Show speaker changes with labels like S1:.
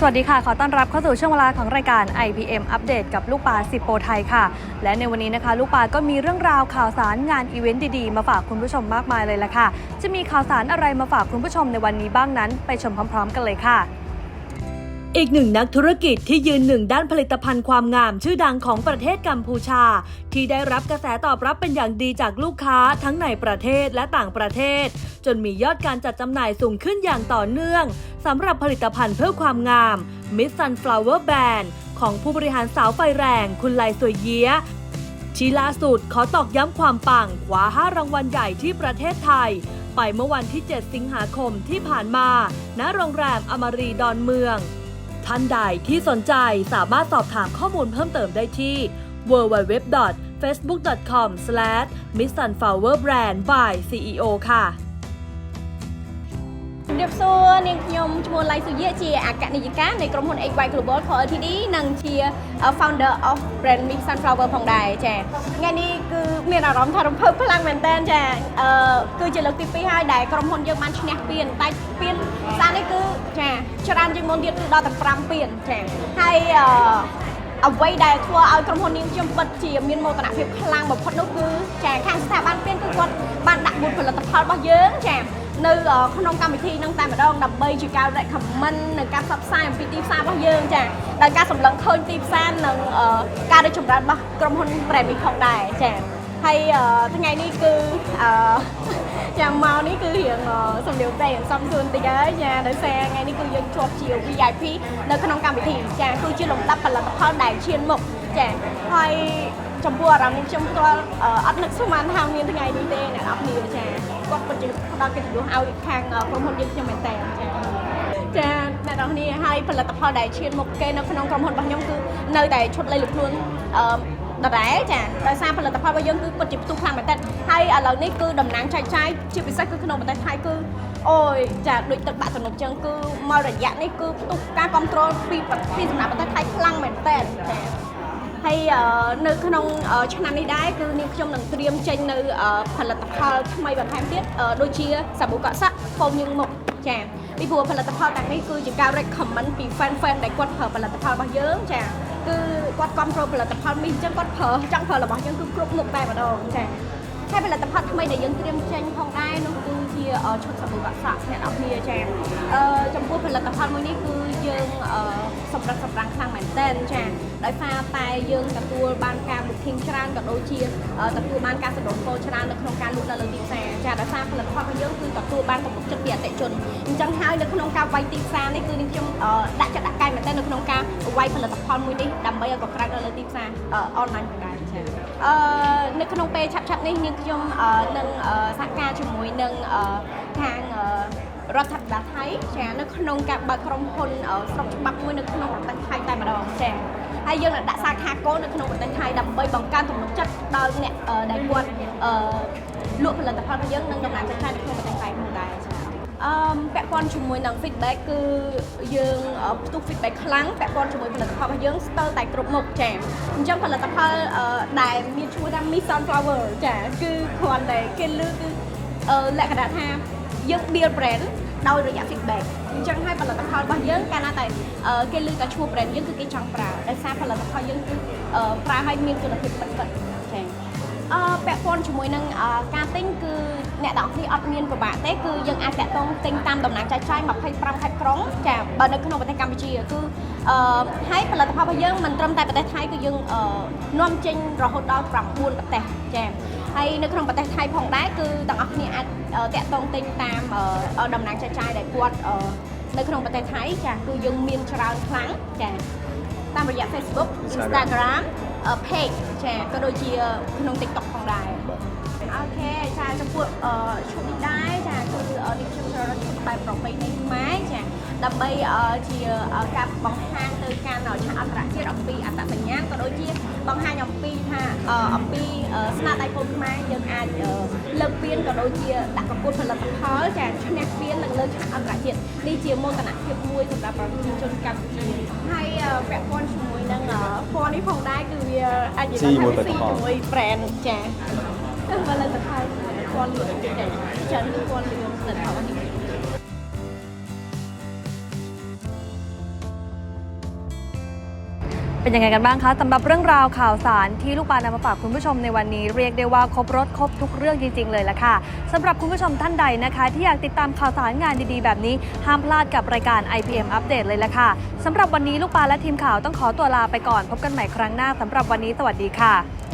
S1: สวัสดีค่ะ ขอต้อนรับเข้าสู่ช่วงเวลาของรายการ IPM อัปเดตกับลูกปลาสิบโปรไทยค่ะ และในวันนี้นะคะ ลูกปลาก็มีเรื่องราวข่าวสารงานอีเวนต์ดีๆ มาฝากคุณผู้ชมมากมายเลยละค่ะ จะมีข่าวสารอะไรมาฝากคุณผู้ชมในวันนี้บ้างนั้น ไปชมพร้อม ๆ กันเลยค่ะอีกหนึ่งนักธุรกิจที่ยืนหนึ่งด้านผลิตภัณฑ์ความงามชื่อดังของประเทศกัมพูชา ที่ได้รับกระแสตอบรับเป็นอย่างดีจากลูกค้าทั้งในประเทศและต่างประเทศ จนมียอดการจัดจำหน่ายสูงขึ้นอย่างต่อเนื่องสำหรับผลิตภัณฑ์เพื่อความงาม Miss Sunflower Band ของผู้บริหารสาวไฟแรง คุณไลสวยเยียที่ล่าสุดขอตอกย้ำความปังคว้า5รางวัลใหญ่ที่ประเทศไทย ไปเมื่อวันที่ 7 สิงหาคมที่ผ่านมา ณ โรงแรมอมรีดอนเมือง ท่านใดที่สนใจสามารถสอบถามข้อมูลเพิ่มเติมได้ที่ www.facebook.com/missunflowerbrand by CEO ค่ะ
S2: ជំរាបសួរនាងខ្ញុំឈ្មោះឡៃសុយាជាអគ្គនាយិកានៃក្រុមហ៊ុន XY Global Co Ltd និងជា founder of brand Mix Sunflower ផងដែរចាថ្ងៃនេះគឺមានអារម្មណ៍ថារំភើបខ្លាំងមែនតើចាអឺគឺជាលើកទី2ហើយដែលក្រុមហ៊ុនយើងបានឈ្នះពានតែពានសានេះគឺចាច្រើនជាងមុនទៀតគឺដល់តែ5ពានចាហើយអឺអ្វីដែលធ្វើឲ្យក្រុមហ៊ុននាងខ្ញុំពិតជាមានមោទនភាពខ្លាំងបំផុតនោះគឺចាខាងស្ថាប័នពានគឺគាត់បានដាក់បុតផលិតផលរបស់យើងចា នៅក្នុងកម្មវិធីហ្នឹងតែម្ដងដើម្បីជាការ recommend នៅការផ្សព្វផ្សាយអំពីទីផ្សាររបស់យើងចាដោយការសម្លឹងឃើញទីផ្សារនិងការរីកចម្រើនរបស់ក្រុមហ៊ុន Premi ផងដែរចាហើយថ្ងៃនេះគឺអឺចាំមកនេះគឺរៀងសំដៀវតែសំសួនតិចហើយចាដោយសារថ្ងៃនេះគឺយើងជាប់ជា VIP នៅក្នុងកម្មវិធីចាគឺជាលំដាប់ផលិតផលដែលឈានមុខចាហើយ ចំពោះអារម្មណ៍នេះខ្ញុំផ្ទាល់អត់នឹកស្មានថាមានថ្ងៃនេះទេអ្នកនរគ្នាចាគាត់ពិតជាផ្ដល់កិត្តិយសឲ្យខាងក្រុមហ៊ុនយើងខ្ញុំមែនតើចាចាអ្នកនរគ្នាហើយផលិតផលដែលឈានមុខគេនៅក្នុងក្រុមហ៊ុនរបស់ខ្ញុំគឺនៅតែឈុតលេខលខ្លួនអឺដដែលចាដោយសារផលិតផលរបស់យើងគឺពិតជាផ្ទុះខ្លាំងមែនតើហើយឥឡូវនេះគឺតំណាងចែកចាយជាពិសេសគឺក្នុងប្រទេសថៃគឺអូយចាដូចទឹកបាក់ទំនប់ចឹងគឺមករយៈនេះគឺផ្ទុះការគ្រប់គ្រងពីពីសំណាក់ប្រទេសថៃខ្លាំងមែនតើចា ហើយនៅក្នុងឆ្នាំនេះដែរគឺនាងខ្ញុំនឹងត្រៀមចេញនៅផលិតផលថ្មីបន្ថែមទៀតដូចជាសាប៊ូកក់សាក់ហ្វូមញឹងមុខចាពីព្រោះផលិតផលទាំងនេះគឺជាការ recommend ពី fan fan ដែលគាត់ប្រើផលិតផលរបស់យើងចាគឺគាត់គ្រប់គ្រងផលិតផលមីអញ្ចឹងគាត់ប្រើចង់ប្រើរបស់យើងគឺគ្រប់មុខតែម្ដងចា ហើយផលិតផលថ្មីដែលយើងត្រៀមចេញផងដែរនោះគឺជាឈុតសាប៊ូកក់សាក់អ្នកនរគ្នាចាអឺចំពោះផលិតផលមួយនេះគឺយើងសម្រាប់សម្រាំងខ្លាំងមែនទែនចាដោយសារតែយើងទទួលបានការ booking ច្រើនក៏ដូចជាទទួលបានការសន្ទុះពលច្រើននៅក្នុងការលក់នៅលើទីផ្សារចា ដោយសារផលិតផលរបស់យើងគឺទទួលបានទំនុកចិត្តពីអតិថិជនអញ្ចឹងហើយនៅក្នុងការវាយទីផ្សារនេះគឺនាងខ្ញុំដាក់ចិត្តដាក់កាយមែនទែននៅក្នុងការវាយផលិតផលមួយនេះដើម្បីឲ្យកក្រើកនៅលើទីផ្សារអនឡាញផងដែរចាអឺនៅក្នុងពេលឆាប់ឆាប់នេះនាងខ្ញុំនឹងសហការជាមួយនឹងខាងរដ្ឋាភិបាលថៃចានៅក្នុងការបើកក្រុមហ៊ុនស្រុកច្បាប់មួយនៅក្នុងប្រទេសថៃតែម្ដងចាហើយយើងនឹងដាក់សាខាគោលនៅក្នុងប្រទេសថៃដើម្បីបង្កើនទំនុកចិត្តដល់អ្នកដែលគាត់ លក់ផលិតផលរបស់យើងនិងដំណើរការនៅក្នុងប្រទេសថៃផងដែរចាអឺពាក់ព័ន្ធជាមួយនឹង feedback គឺយើងផ្ទុះ feedback ខ្លាំងពាក់ព័ន្ធជាមួយផលិតផលរបស់យើងស្ទើរតែគ្រប់មុខចាអញ្ចឹងផលិតផលដែលមានឈ្មោះថា Miss Sunflower ចាគឺគ្រាន់តែគេលើគឺលក្ខណៈថាយើង build brand ដោយរយៈ feedback អញ្ចឹងហើយផលិតផលរបស់យើងកាលណាតែគេលើតែឈ្មោះ brand យើងគឺគេចង់ប្រើដោយសារផលិតផលយើងគឺប្រើឲ្យមានគុណភាពពិតៗចា អឺពាក់ព័ន្ធជាមួយនឹងការទិញគឺអ្នកទាំងអស់គ្នាអត់មានពិបាកទេគឺយើងអាចតាក់ទងទិញតាមដំណាក់ចាយចាយ25ខេត្តក្រុងចាបើនៅក្នុងប្រទេសកម្ពុជាគឺអឺហើយផលិតផលរបស់យើងមិនត្រឹមតែប្រទេសថៃគឺយើងនាំចេញរហូតដល់9ប្រទេសចាហើយនៅក្នុងប្រទេសថៃផងដែរគឺទាំងអស់គ្នាអាចតាក់ទងទិញតាមដំណាក់ចាយចាយដែលគាត់នៅក្នុងប្រទេសថៃចាគឺយើងមានច្រើនខ្លាំងចាតាមរយៈ Facebook Instagram page ចាក៏ដូចជាក្នុង TikTok ផងដែរអូខេចាចំពោះឈុតនេះដែរចាគឺនេះខ្ញុំចូលឈុតបែបប្រពៃណីខ្មែរចាដើម្បីជាការបង្ហាញទៅកាន់ឆាកអន្តរជាតិអំពីអត្តសញ្ញាណក៏ដូចជាបង្ហាញអំពីថាអំពីស្នាដៃពលខ្មែរយើងអាចលើកពានក៏ដូចជាដាក់ប្រកួតផលិតផលចាឈ្នះពាននឹងលើឆាកអន្តរជាតិនេះជាមោទនភាពមួយសម្រាប់ប្រជាជនកម្ពុជាហើយពាក់ព័ន្ធជាមួយ នឹងពណ៌នេះផងដែរគឺវាអាចនិយាយថាវាស៊ីជាមួយ brand ចាផលិតផលពណ៌លឿងចាច្រើនគឺពណ៌លឿងផលិតផលនេះ
S3: เป็นยังไงกันบ้างคะสำหรับเรื่องราวข่าวสารที่ลูกปานำมาฝากคุณผู้ชมในวันนี้ เรียกได้ว่าครบรถครบทุกเรื่องจริง ๆ เลยละค่ะสำหรับคุณผู้ชมท่านใดนะคะ ที่อยากติดตามข่าวสารงานดีๆ แบบนี้ ห้ามพลาดกับรายการ IPM อัปเดตเลยละค่ะสำหรับวันนี้ลูกปาและทีมข่าวต้องขอตัวลาไปก่อน พบกันใหม่ครั้งหน้าสำหรับวันนี้สวัสดีค่ะ